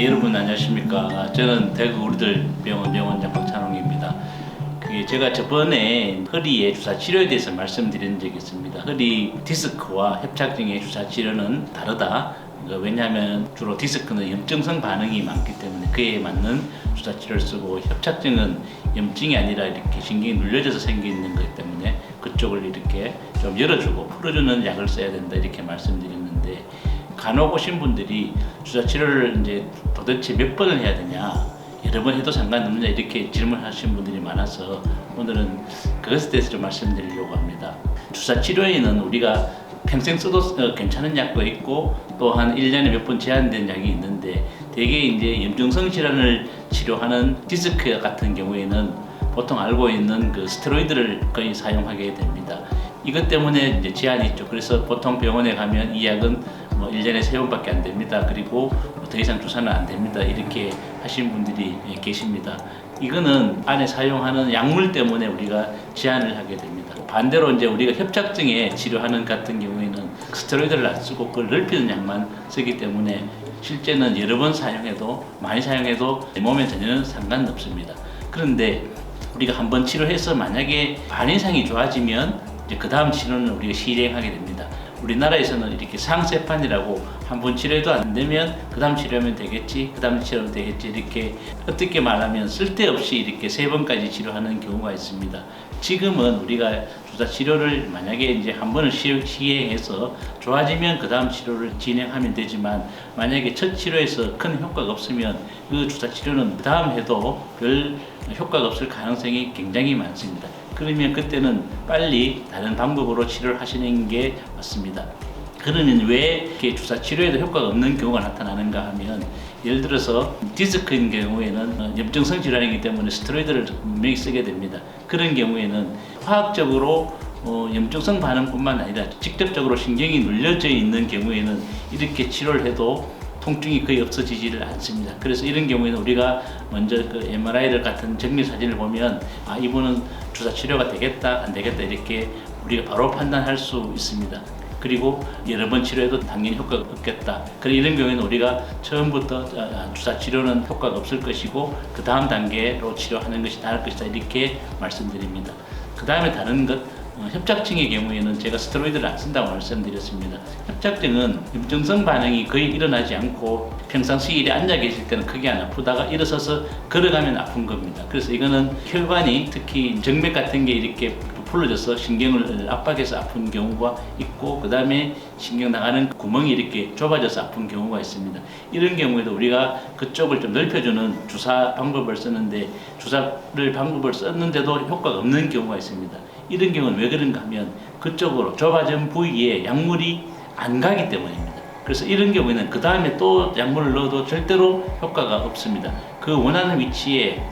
여러분 안녕하십니까. 저는 대구 우리들 병원 병원장 박찬홍입니다. 그게 제가 저번에 허리의 주사 치료에 대해서 말씀드린 적이 있습니다. 허리 디스크와 협착증의 주사 치료는 다르다. 그 왜냐하면 주로 디스크는 염증성 반응이 많기 때문에 그에 맞는 주사 치료를 쓰고 협착증은 염증이 아니라 이렇게 신경이 눌려져서 생기는 거기 때문에 그쪽을 이렇게 좀 열어주고 풀어주는 약을 써야 된다 이렇게 말씀드렸는데 간혹 오신 분들이 주사 치료를 이제 도대체 몇 번을 해야 되냐 여러 번 해도 상관없느냐 이렇게 질문하시는 분들이 많아서 오늘은 그것에 대해서 좀 말씀드리려고 합니다. 주사 치료에는 우리가 평생 써도 어, 괜찮은 약도 있고 또 한 1년에 몇 번 제한된 약이 있는데 대개 이제 염증성 질환을 치료하는 디스크 같은 경우에는 보통 알고 있는 그 스테로이드를 거의 사용하게 됩니다. 이것 때문에 이제 제한이 있죠. 그래서 보통 병원에 가면 이 약은 뭐 1년에 세 번밖에 안 됩니다. 그리고 뭐더 이상 주사는 안 됩니다. 이렇게 하신 분들이 예, 계십니다. 이거는 안에 사용하는 약물 때문에 우리가 제한을 하게 됩니다. 반대로 이제 우리가 협착증에 치료하는 같은 경우에는 스테로이드를 안 쓰고 그걸 넓히는 약만 쓰기 때문에 실제는 여러 번 사용해도 많이 사용해도 몸에 전혀 상관없습니다. 그런데 우리가 한번 치료해서 만약에 반 이상이 좋아지면 그 다음 치료는 우리가 실행하게 됩니다. 우리나라에서는 이렇게 상세판이라고 한 번 치료해도 안 되면 그 다음 치료하면 되겠지, 그 다음 치료하면 되겠지 이렇게 어떻게 말하면 쓸데없이 이렇게 세 번까지 치료하는 경우가 있습니다. 지금은 우리가 주사 치료를 만약에 이제 한 번을 시, 시행해서 좋아지면 그 다음 치료를 진행하면 되지만 만약에 첫 치료에서 큰 효과가 없으면 그 주사 치료는 그 다음 해도 별 효과가 없을 가능성이 굉장히 많습니다. 그러면 그때는 빨리 다른 방법으로 치료를 하시는 게 맞습니다. 그러면 왜 주사 치료에도 효과가 없는 경우가 나타나는가 하면 예를 들어서 디스크인 경우에는 어, 염증성 질환이기 때문에 스테로이드를 분명히 쓰게 됩니다. 그런 경우에는 화학적으로 어, 염증성 반응뿐만 아니라 직접적으로 신경이 눌려져 있는 경우에는 이렇게 치료를 해도 통증이 거의 없어지지를 않습니다. 그래서 이런 경우에는 우리가 먼저 그 MRI를 같은 정밀 사진을 보면 아 이분은 주사 치료가 되겠다 안 되겠다 이렇게 우리가 바로 판단할 수 있습니다. 그리고 여러 번 치료해도 당연히 효과가 없겠다. 그래 이런 경우에는 우리가 처음부터 아, 주사 치료는 효과가 없을 것이고 그 다음 단계로 치료하는 것이 나을 것이다 이렇게 말씀드립니다. 그 다음에 다른 것 어, 협착증의 경우에는 제가 스테로이드를 안 쓴다고 말씀드렸습니다. 협착증은 염증성 반응이 거의 일어나지 않고 평상시 일에 앉아 계실 때는 크게 안 아프다가 일어서서 걸어가면 아픈 겁니다. 그래서 이거는 혈관이 특히 정맥 같은 게 이렇게 풀어져서 신경을 압박해서 아픈 경우가 있고 그 다음에 신경 나가는 구멍이 이렇게 좁아져서 아픈 경우가 있습니다. 이런 경우에도 우리가 그쪽을 좀 넓혀주는 주사 방법을 쓰는데 주사를 방법을 썼는데도 효과가 없는 경우가 있습니다. 이런 경우는 왜 그런가 하면 그쪽으로 좁아진 부위에 약물이 안 가기 때문입니다. 그래서 이런 경우에는 그 다음에 또 약물을 넣어도 절대로 효과가 없습니다. 그 원하는 위치에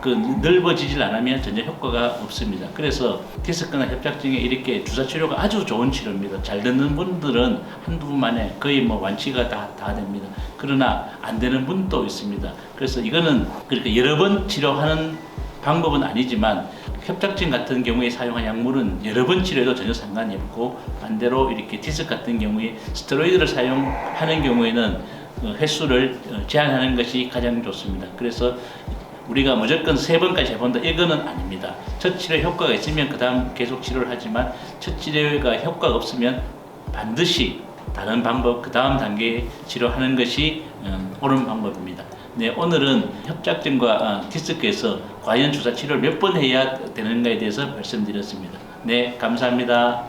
그 넓어지질 않으면 전혀 효과가 없습니다. 그래서 디스크나 협착증에 이렇게 주사 치료가 아주 좋은 치료입니다. 잘 듣는 분들은 한두 분 만에 거의 뭐 완치가 다, 다 됩니다. 그러나 안 되는 분도 있습니다. 그래서 이거는 그렇게 여러 번 치료하는 방법은 아니지만 협착증 같은 경우에 사용한 약물은 여러 번 치료해도 전혀 상관이 없고 반대로 이렇게 디스크 같은 경우에 스테로이드를 사용하는 경우에는 어, 횟수를 어, 제한하는 것이 가장 좋습니다. 그래서 우리가 무조건 세 번까지 해본다 이거는 아닙니다. 첫 치료 효과가 있으면 그 다음 계속 치료를 하지만 첫 치료가 효과가 없으면 반드시 다른 방법 그 다음 단계 치료하는 것이 음, 옳은 방법입니다. 네, 오늘은 협착증과 아, 디스크에서 과연 주사 치료를 몇 번 해야 되는가에 대해서 말씀드렸습니다. 네, 감사합니다.